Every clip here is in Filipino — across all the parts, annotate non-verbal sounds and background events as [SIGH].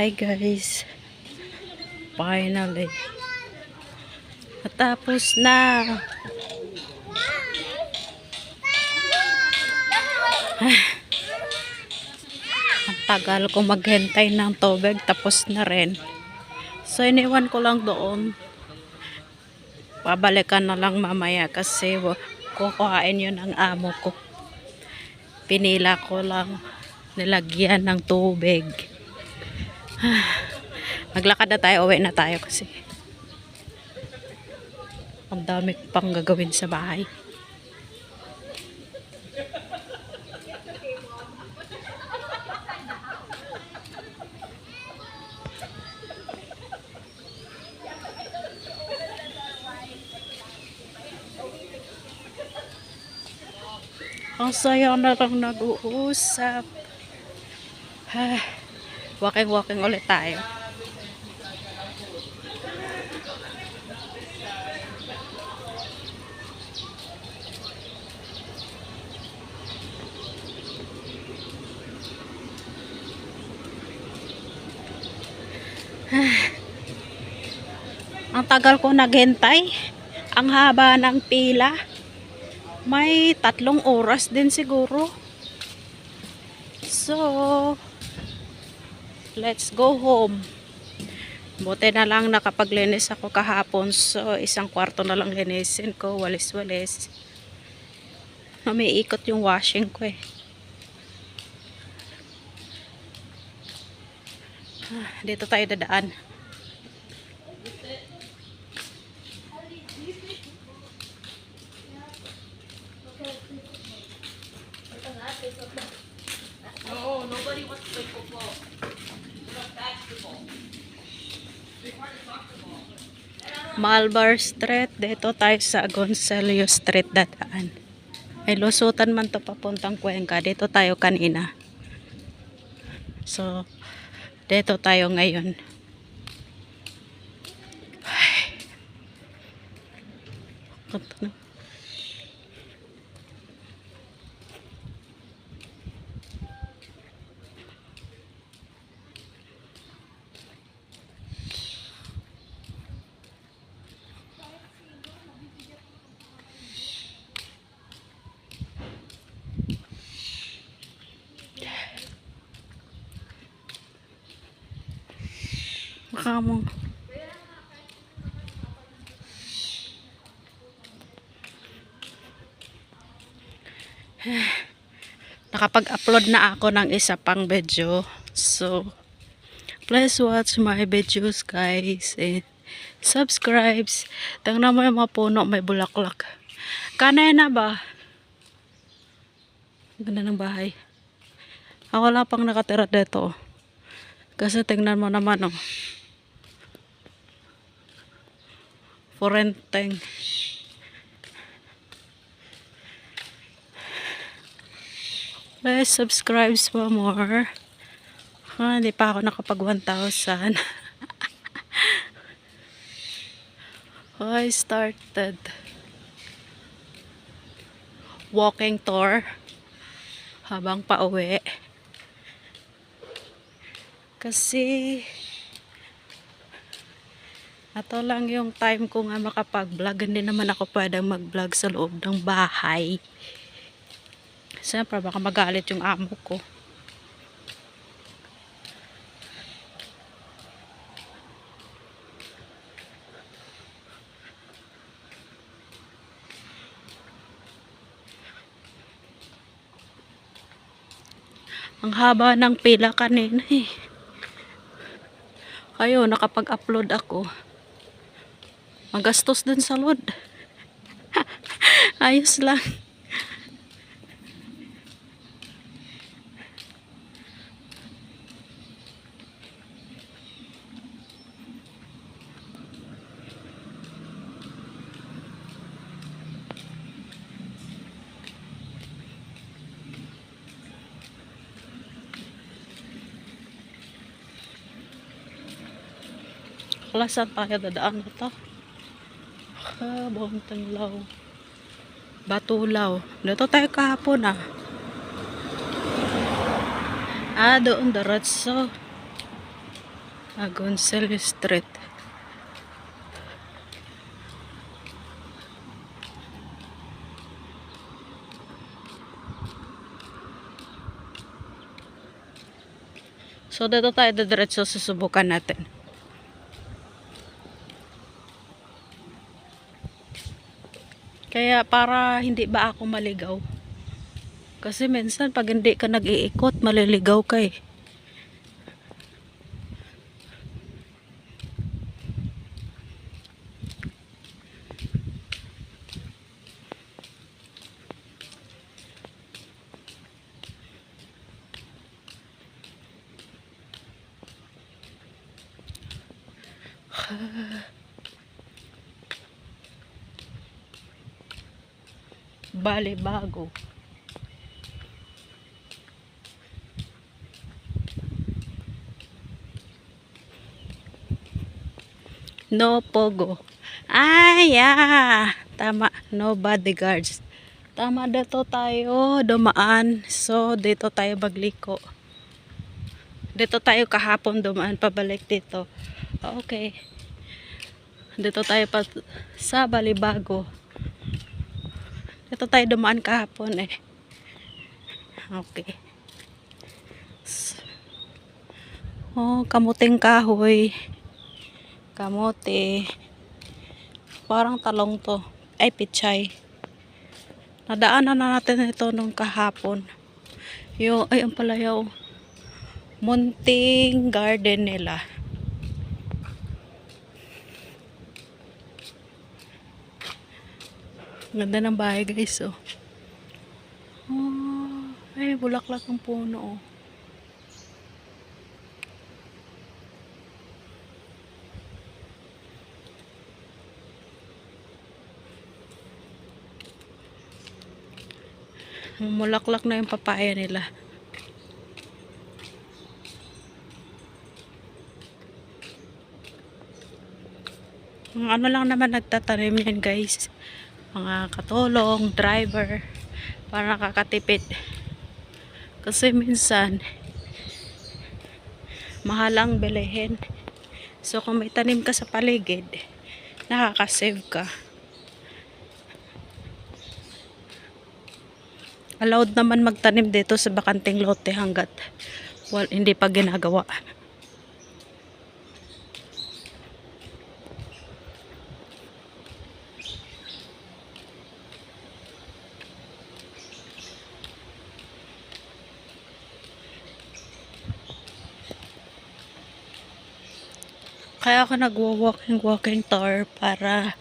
Hi guys. Finally. Natapos na. [SIGHS] Ang tagal ko maghintay ng tubig tapos na rin. So iniwan ko lang doon. Pabalikan na lang mamaya kasi kukuhain yun ang amo ko. Pinila ko lang nilagyan ng tubig. [SIGHS] Maglakad na tayo, uwi na tayo kasi. Ang dami pang gagawin sa bahay. Ang saya na lang nag-uusap. [SIGHS] Ah, Walking-walking ulit tayo. [SIGHS] Ang tagal ko naghintay. Ang haba ng pila. May tatlong oras din siguro. So, let's go home. Buti na lang nakapaglinis ako kahapon. So, isang kwarto na lang linisin ko. Walis-walis. Umiikot yung washing ko eh. Ah, Dito tayo dadaan. Malbar Street. Dito tayo sa Gonzalo Street dadaan. Ay lusutan man to papuntang Cuenca. Dito tayo kanina. So, dito tayo ngayon. Ay. Ito mo. [SIGHS] Nakapag-upload na ako ng isa pang video. So, please watch my videos guys. And subscribes. Tingnan mo yung mga puno may bulaklak. Kanay na ba? Ganda ng bahay. Ako wala pang nakatira dito. Kasi tingnan mo naman oh. Forenteng. Please subscribe for more. Ah, hindi pa ako nakapag 1,000. [LAUGHS] I started walking tour habang pauwi. Kasi ito lang yung time ko nga makapag-vlog. Hindi naman ako pwedeng mag-vlog sa loob ng bahay. Siyempre, baka magalit yung amo ko. Ang haba ng pila kanina eh. Kayo, nakapag-upload ako. Magastos dun sa load. [LAUGHS] Ayos lang. Wala saan tayo dadaan na to? Ah, Bontang Law. Batulaw. Dito tayo kahapon ah. Ah, doon diretso. Agoncillo Street. So, dito tayo diretso susubukan natin. Kaya para hindi ba ako maligaw? Kasi minsan pag hindi ka nag-iikot, maliligaw ka eh. [SIGHS] Bale, bago. No pogo. Ay, ah. Tama. No bodyguards. Tama dito tayo dumaan. So, dito tayo magliko. Dito tayo kahapon dumaan pabalik dito. Okay. Dito tayo pa sa Balibago. Dito tayo dumaan kahapon eh. Okay. Oh, kamuting kahoy. Kamote. Parang talong to. Ay, pichay. Nadaanan na natin ito nung kahapon. Yung, ay, ang palayaw. Munting garden nila. Ganda ng bahay guys, oh. Oh, ay, bulaklak ng puno, oh. Mulaklak na yung papaya nila. Mga ano lang naman nagtatanim yan guys. Mga katulong, driver, para nakakatipid. Kasi minsan, mahal ang bilihin. So kung may tanim ka sa paligid, nakakasave ka. Allowed naman magtanim dito sa bakanting lote hanggat well, hindi pa ginagawa. Kaya ako nagwo-walking walking tour para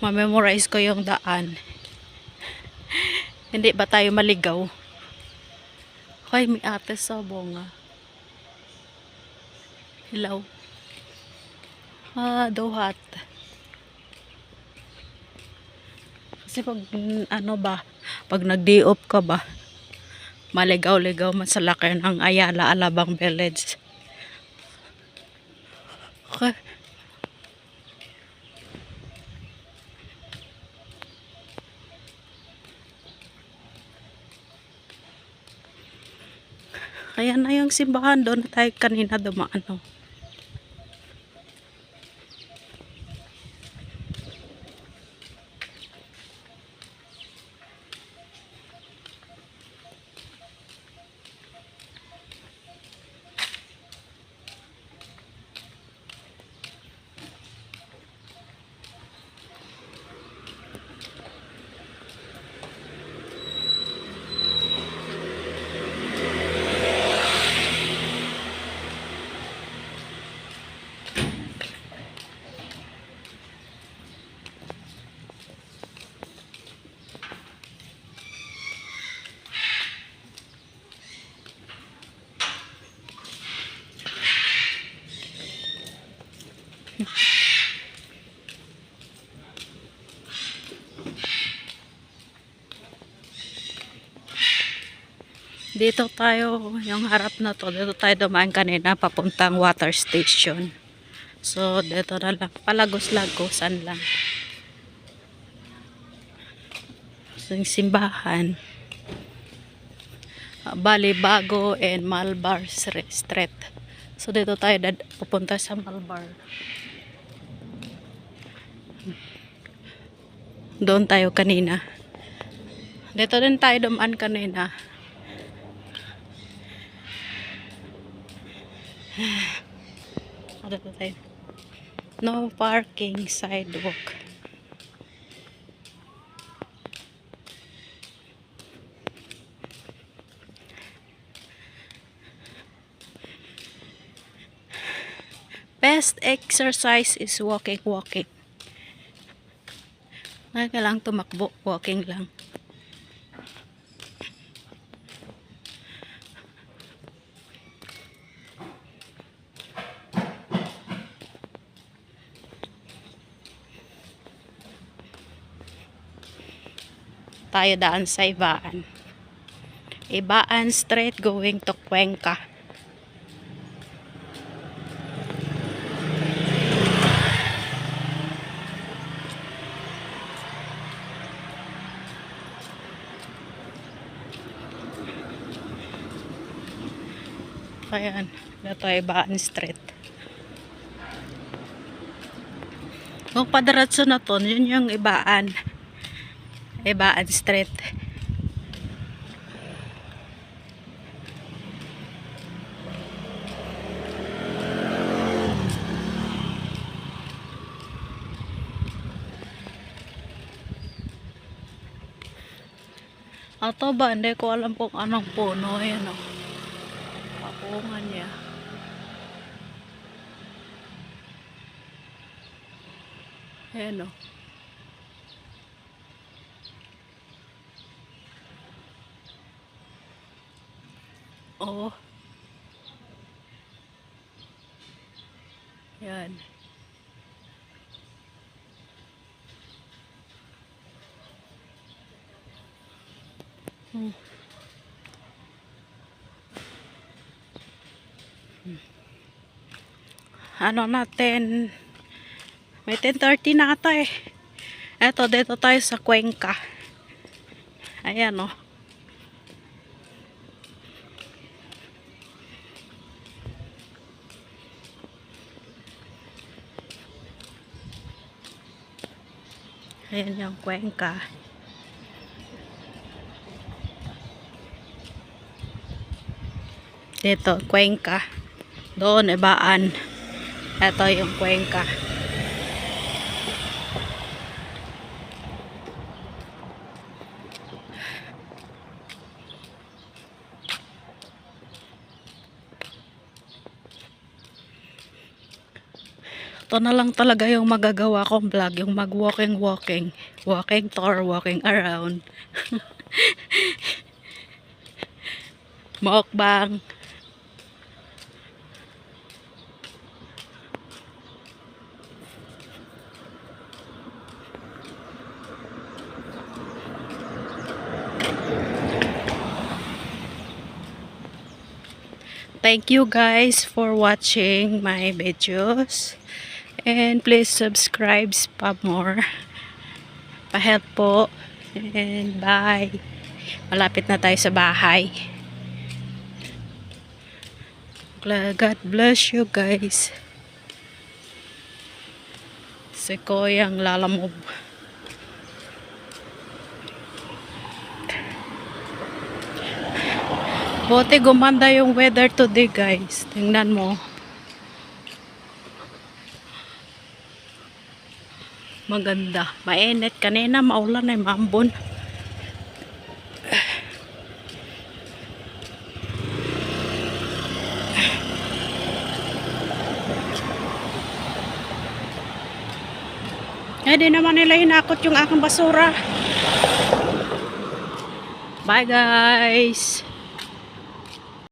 ma-memorize ko yung daan. [LAUGHS] Hindi ba tayo maligaw? Hoy, may ate sa bunga. Hello. Ah, duhat. Kasi pag, ano ba, pag nag-day off ka ba, maligaw-ligaw man sa laki ng Ayala Alabang Village. Okay. Kaya na yung simbahan doon tayo kanina dumaan. Oh. Dito tayo, yung harap na to, dito tayo dumaan kanina papuntang water station. So, dito na lang, palagos-lagosan lang. So, yung simbahan, ah, Balibago and Malbar Street. So dito tayo dad pupunta sa Malbar. Doon tayo kanina. Dito din tayo dumaan kanina. O, dito tayo. No parking sidewalk. Best exercise is walking, walking. Naka lang tumakbo, walking lang. Tayo daan sa Ibaan. Ibaan Street going to Cuenca. Ayan, dito ay Ibaan Street. Kung na to, yun yung Ibaan. Ibaan Street. Ato ba? Hindi ko alam kung anong puno. Ayan o. Papungan niya. Ayan o. Oo. Yan. Hmm. Ano natin? May 10.30 na ata eh. Eto, dito tayo sa Cuenca. Ayan oh. Ayan yung Cuenca. Dito, Cuenca. Doon, Ibaan. Ito yung Cuenca. Ito na lang talaga yung magagawa kong vlog, yung mag-walking, walking, walking tour, walking around. [LAUGHS] Mukbang. Thank you guys for watching my videos. And please subscribe pa more. Pa-help po. And bye. Malapit na tayo sa bahay. God bless you guys. Si Koyang lalamove. Buti gumanda yung weather today guys. Tingnan mo. Maganda. Mainit. Kanina maulan ay maambon. Eh, di naman nila hinakot yung aking basura. Bye guys!